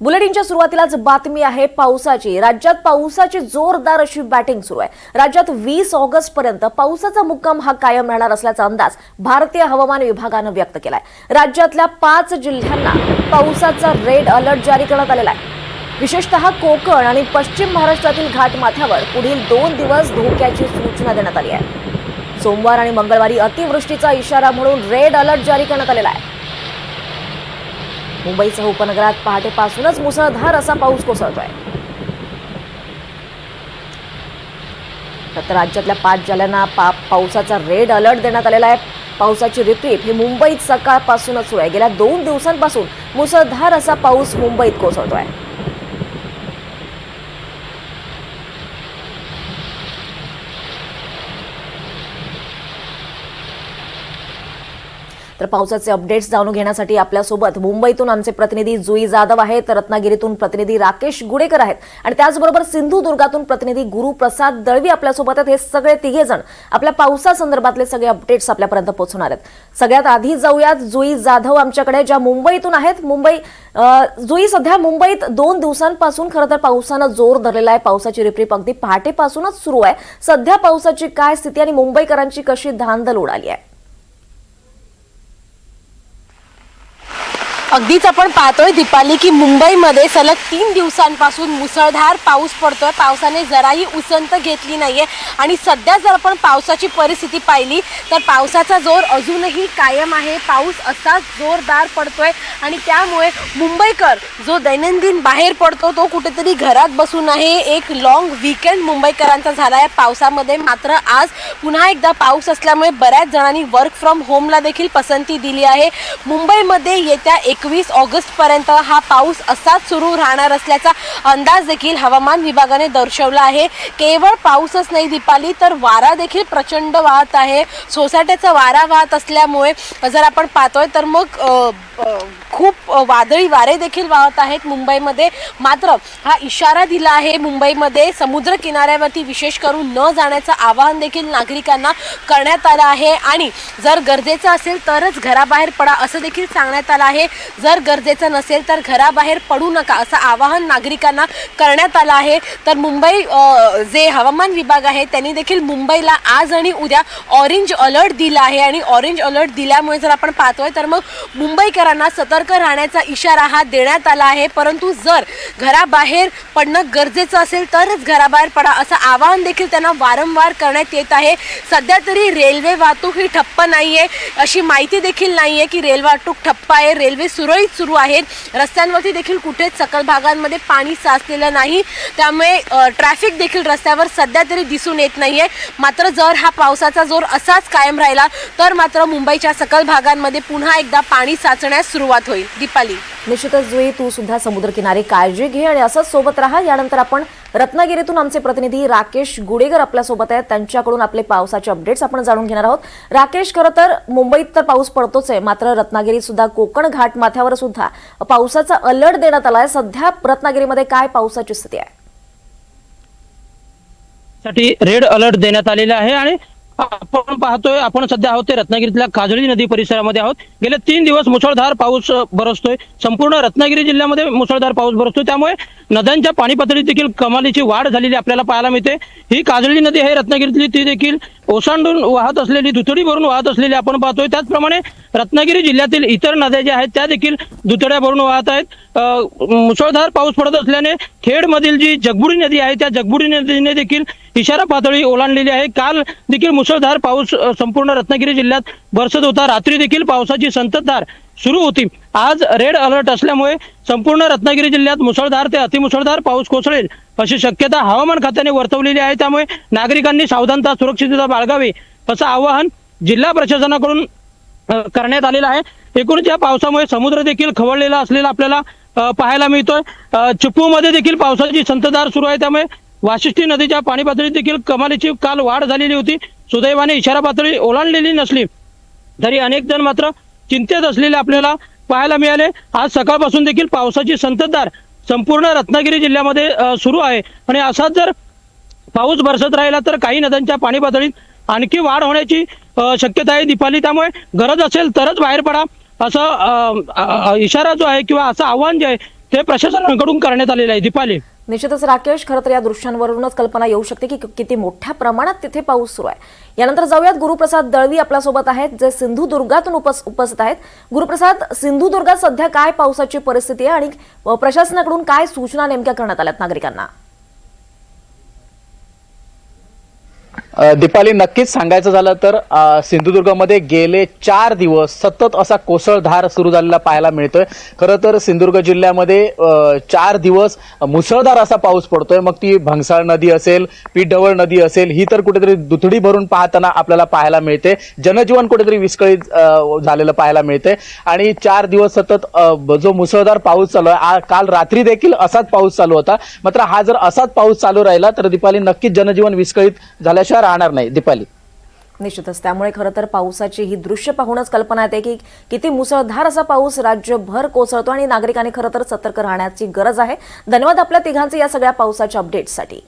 बुलेटिनच्या सुरुवातीलाच बातमी आहे पावसाची. राज्यात पावसाची जोरदार अशी बॅटिंग सुरू आहे. राज्यात वीस ऑगस्ट पर्यंत पावसाचा मुक्काम हा कायम राहणार असल्याचा अंदाज भारतीय हवामान विभागानं व्यक्त केलाय. राज्यातल्या पाच जिल्ह्यांना पावसाचा रेड अलर्ट जारी करण्यात आलेला आहे. विशेषतः कोकण आणि पश्चिम महाराष्ट्रातील घाटमाथ्यावर पुढील दोन दिवस धोक्याची सूचना देण्यात आली आहे. सोमवार आणि मंगळवारी अतिवृष्टीचा इशारा म्हणून रेड अलर्ट जारी करण्यात आलेला आहे. मुंबईसह उपनगरात पहाटेपासूनच मुसळधार असा पाऊस कोसळतोय. तर राज्यातल्या पाच जिल्ह्यांना पा पावसाचा रेड अलर्ट देण्यात आलेला आहे. पावसाची रिपीट ही मुंबईत सकाळपासूनच सुरू आहे. गेल्या दोन दिवसांपासून मुसळधार असा पाऊस मुंबईत कोसळतोय. तर पावसाचे अपडेट्स जाणून घेण्यासाठी आपल्यासोबत मुंबईतून आमचे प्रतिनिधी जुई जाधव आहेत रत्नागिरीतून प्रतिनिधी राकेश गुडेकर आहेत आणि त्याचबरोबर सिंधुदुर्गातून प्रतिनिधी गुरुप्रसाद दळवी आपल्यासोबत आहेत. हे सगळे तिघे जण आपल्या पावसासंदर्भातले सगळे अपडेट्स आपल्यापर्यंत पोहोचणार आहेत. सगळ्यात आधी जाऊयात जुई जाधव आमच्याकडे ज्या मुंबईतून आहेत. मुंबई जुई सध्या मुंबईत दोन दिवसांपासून खरं तर पावसानं जोर धरलेला आहे. पावसाची रिपरिप अगदी पहाटेपासूनच सुरू आहे. सध्या पावसाची काय स्थिती आणि मुंबईकरांची कशी धांदल उडाली आहे? अगदीच आपण पाहतोय दीपाली की मुंबईमध्ये सलग तीन दिवसांपासून मुसळधार पाऊस पडतोय. पावसाने जराही उसंत घेतली नाहीये. आणि सध्या जर आपण पावसाची परिस्थिती पाहिली तर पावसाचा जोर अजूनही कायम आहे. पाऊस असाच जोरदार पडतोय आणि त्यामुळे मुंबईकर जो दैनंदिन बाहेर पडतो तो कुठेतरी घरात बसून आहे. एक लॉंग वीकेंड मुंबईकरांचा झाला आहे पावसामध्ये. मात्र आज पुन्हा एकदा पाऊस असल्यामुळे बऱ्याच जणांनी वर्क फ्रॉम होमला देखील पसंती दिली आहे. मुंबईमध्ये येत्या एक एकवीस ऑगस्टपर्यंत हा पाऊस असाच सुरू राहणार असल्याचा अंदाज देखील हवामान विभागाने दर्शवला आहे. केवळ पाऊसच नाही दीपाली तर वारा देखील प्रचंड वाहत आहे. सोसाट्याचा वारा वाहत असल्यामुळे जर आपण पाहतोय तर मग खूप वादळी वारे देखील वाहत आहेत मुंबईमध्ये. मात्र हा इशारा दिला आहे मुंबईमध्ये. समुद्र किनाऱ्यावरती विशेष करून न जाण्याचं आवाहन देखील नागरिकांना करण्यात आलं आहे. आणि जर गरजेचं असेल तरच घराबाहेर पडा असं देखील सांगण्यात आलं आहे. जर गरजेचं नसेल तर घराबाहेर पडू नका असं आवाहन नागरिकांना करण्यात आलं आहे. तर मुंबई जे हवामान विभाग आहे त्यांनी देखील मुंबईला आज आणि उद्या ऑरेंज अलर्ट दिला आहे. आणि ऑरेंज अलर्ट दिल्यामुळे जर आपण पाहतोय तर मग मुंबईकरांना सतर्क राहण्याचा इशारा हा देण्यात आला आहे. परंतु जर घराबाहेर पडणं गरजेचं असेल तरच घराबाहेर पडा असं आवाहन देखील त्यांना वारंवार करण्यात येत आहे. सध्या तरी रेल्वे वाहतूक ही ठप्प नाही आहे अशी माहिती देखील नाही आहे की रेल्वे वाहतूक ठप्प आहे. रेल्वे सुरळीत सुरू आहेत. रस्त्यांवरती देखील कुठेच सकल भागांमध्ये पाणी साचलेलं नाही. त्यामुळे ट्रॅफिक देखील रस्त्यावर सध्या तरी दिसून येत नाही आहे मात्र जर हा पावसाचा जोर असाच कायम राहिला तर मात्र मुंबईच्या सकल भागांमध्ये पुन्हा एकदा पाणी साचण्यास सुरुवात होईल. दीपाली. निश्चितच जुई तू सुद्धा समुद्रकिनारी काळजी घे आणि असंच सोबत राहा. यानंतर आपण रत्नागिरीतून आमचे प्रतिनिधी राकेश गुडेकर आपल्यासोबत आहेत. त्यांच्याकडून आपले पावसाचे अपडेट्स आपण जाणून घेणार आहोत. राकेश खरं तर मुंबईत तर पाऊस पडतोच आहे. मात्र रत्नागिरीत सुद्धा कोकण घाट माथ्यावर सुद्धा पावसाचा अलर्ट देण्यात आलाय. सध्या रत्नागिरीमध्ये काय पावसाची स्थिती आहे? साठी रेड अलर्ट देण्यात आलेला आहे आणि आपण पाहतोय आपण सध्या आहोत ते रत्नागिरीतल्या काजळी नदी परिसरामध्ये आहोत. गेले तीन दिवस मुसळधार पाऊस बरसतोय. संपूर्ण रत्नागिरी जिल्ह्यामध्ये मुसळधार पाऊस बरसतोय. त्यामुळे नद्यांच्या पाणी पातळीत देखील कमालीची वाढ झालेली आपल्याला पाहायला मिळते. ही काजळी नदी आहे रत्नागिरीतली. ती देखील ओसांडून वाहत असलेली दुथडी भरून वाहत असलेली आपण पाहतोय. त्याचप्रमाणे रत्नागिरी जिल्ह्यातील इतर नद्या ज्या आहेत त्या देखील दुथड्या भरून वाहत आहेत. मुसळधार पाऊस पडत असल्याने खेडमधील जी जगबुडी नदी आहे त्या जगबुडी नदीने देखील इशारा पातळी ओलांडलेली आहे. काल देखील मुसळधार पाऊस संपूर्ण रत्नागिरी जिल्ह्यात बरसत होता. रात्री देखील पावसाची संततधार सुरू होती. आज रेड अलर्ट असल्यामुळे संपूर्ण रत्नागिरी जिल्ह्यात मुसळधार ते अतिमुसळधार पाऊस कोसळेल अशी शक्यता हवामान खात्याने वर्तवलेली आहे. त्यामुळे नागरिकांनी सावधानता सुरक्षितता बाळगावी असं आवाहन जिल्हा प्रशासनाकडून करण्यात आलेलं आहे. एकूणच या पावसामुळे समुद्र देखील खवळलेला असलेला आपल्याला पाहायला मिळतोय. अ, देखील पावसाची संततधार सुरू आहे. त्यामुळे वाशिष्ठी नदीच्या पाणी पातळीत देखील कमालीची काल वाढ झालेली होती. सुदैवाने इशारा पातळी ओलांडलेली नसली. तरी अनेक जण मात्र चिंतेत असलेले आपल्याला पाहायला मिळाले. आज सकाळपासून देखील पावसाची संततधार संपूर्ण रत्नागिरी जिल्ह्यामध्ये सुरू आहे. आणि असाच जर पाऊस बरसत राहिला तर काही नद्यांच्या पाणी पातळीत आणखी वाढ होण्याची शक्यता आहे दीपाली. त्यामुळे गरज असेल तरच बाहेर पडा. असं इशारा जो आहे किंवा असं आव्हान जे आहे ते प्रशासनाकडून करण्यात आलेलं आहे. दीपाली. निश्चितच राकेश खरं तर या दृश्यांवरूनच कल्पना येऊ शकते की किती मोठ्या प्रमाणात तिथे पाऊस सुरू आहे. यानंतर जाऊयात गुरुप्रसाद दळवी आपल्यासोबत आहेत जे सिंधुदुर्गातून उपस उपस्थित आहेत. गुरुप्रसाद सिंधुदुर्गात सध्या काय पावसाची परिस्थिती आहे आणि प्रशासनाकडून काय सूचना नेमक्या करण्यात आल्यात नागरिकांना? दीपाली नक्कीच सांगायचं झालं तर सिंधुदुर्गमध्ये गेले चार दिवस सतत असा कोसळधार सुरू झालेला पाहायला मिळतोय. खरं तर सिंधुदुर्ग जिल्ह्यामध्ये चार दिवस मुसळधार असा पाऊस पडतोय. मग ती भंगसाळ नदी असेल पीठढवळ नदी असेल ही तर कुठेतरी दुथडी भरून पाहताना आपल्याला पाहायला मिळते. जनजीवन कुठेतरी विस्कळीत झालेलं पाहायला मिळते. आणि चार दिवस सतत जो मुसळधार पाऊस चालू आहे काल रात्री देखील असाच पाऊस चालू होता. मात्र हा जर असाच पाऊस चालू राहिला तर दीपाली नक्कीच जनजीवन विस्कळीत झाल्याशिवाय राहणार नाही दीपाली. निश्चितच त्यामुळे खरं तर पावसाची ही दृश्य पाहूनच कल्पना येते की किती मुसळधार असा पाऊस राज्यभर कोसळतो आणि नागरिकांनी खरं तर सतर्क राहण्याची गरज आहे. धन्यवाद आपल्या तिघांचे या सगळ्या पावसाच्या अपडेट्ससाठी